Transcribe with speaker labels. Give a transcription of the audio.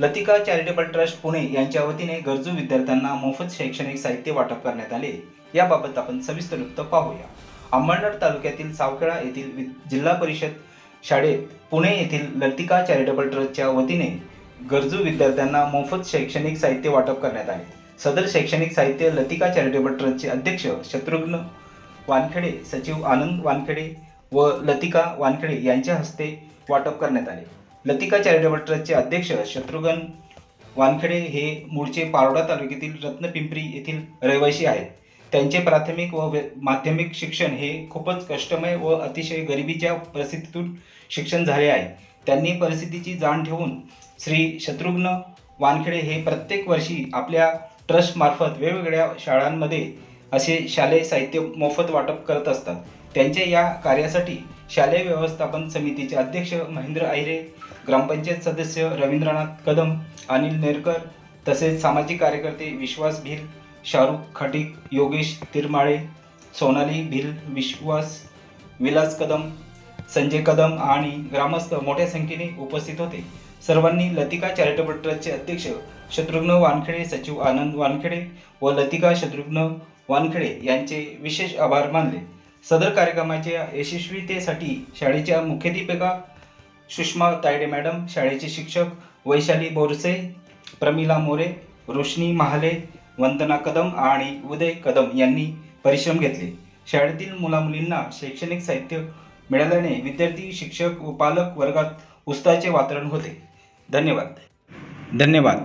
Speaker 1: Latika charitable trust Pune यांच्या वतीने गरजू विद्यार्थ्यांना मोफत शैक्षणिक साहित्य वाटप करण्यात आले. याबाबत आपण सविस्तर वृत्त पाहूया. अंबरनाथ तालुक्यातील सावखेडा येथील वि- जिल्हा परिषद शाळेत पुणे येथील लतिका चॅरिटेबल ट्रस्टच्या वतीने गरजू विद्यार्थ्यांना मोफत शैक्षणिक साहित्य वाटप करण्यात आले. सदर शैक्षणिक साहित्य लतिका चॅरिटेबल ट्रस्टचे अध्यक्ष शत्रुघ्न वानखेडे सचिव आनंद वानखेडे व लतिका वानखेडे यांच्या हस्ते वाटप करण्यात आले. लतिका चॅरिटेबल ट्रस्टचे अध्यक्ष शत्रुघ्न वानखेडे हे मूळचे पारोडा तालुक्यातील रत्नपिंपरी येथील रहिवासी आहेत. त्यांचे प्राथमिक व माध्यमिक शिक्षण हे खूपच कष्टमय व अतिशय गरिबीच्या परिस्थितीतून शिक्षण झाले आहे. त्यांनी परिस्थितीची जाण ठेवून श्री शत्रुघ्न वानखेडे हे प्रत्येक वर्षी आपल्या ट्रस्टमार्फत वेगवेगळ्या शाळांमध्ये असे शालेय साहित्य मोफत वाटप करत असतात. त्यांच्या या कार्यासाठी शालेय व्यवस्थापन समितीचे अध्यक्ष महेंद्र आहिरे ग्रामपंचायत सदस्य रवींद्रनाथ कदम अनिल नेरकर तसेच सामाजिक कार्यकर्ते विश्वास भिल शाहरुख खटीक योगेश तिरमाळे सोनाली भिल विश्वास विलास कदम संजय कदम आणि ग्रामस्थ मोठ्या संख्येने उपस्थित होते. सर्वांनी लतिका चॅरिटेबल ट्रस्टचे अध्यक्ष शत्रुघ्न वानखेडे सचिव आनंद वानखेडे व लतिका शत्रुघ्न वानखेडे यांचे विशेष आभार मानले. सदर कार्यक्रमाच्या यशस्वीतेसाठी शाळेच्या मुख्याध्यापिका सुषमा तायडे मॅडम शाळेचे शिक्षक वैशाली बोरसे प्रमिला मोरे रोशनी महाले वंदना कदम आणि उदय कदम यांनी परिश्रम घेतले. शाळेतील मुलामुलींना शैक्षणिक साहित्य मिळाल्याने विद्यार्थी शिक्षक व पालक वर्गात उत्साहाचे वातावरण होते. धन्यवाद. धन्यवाद.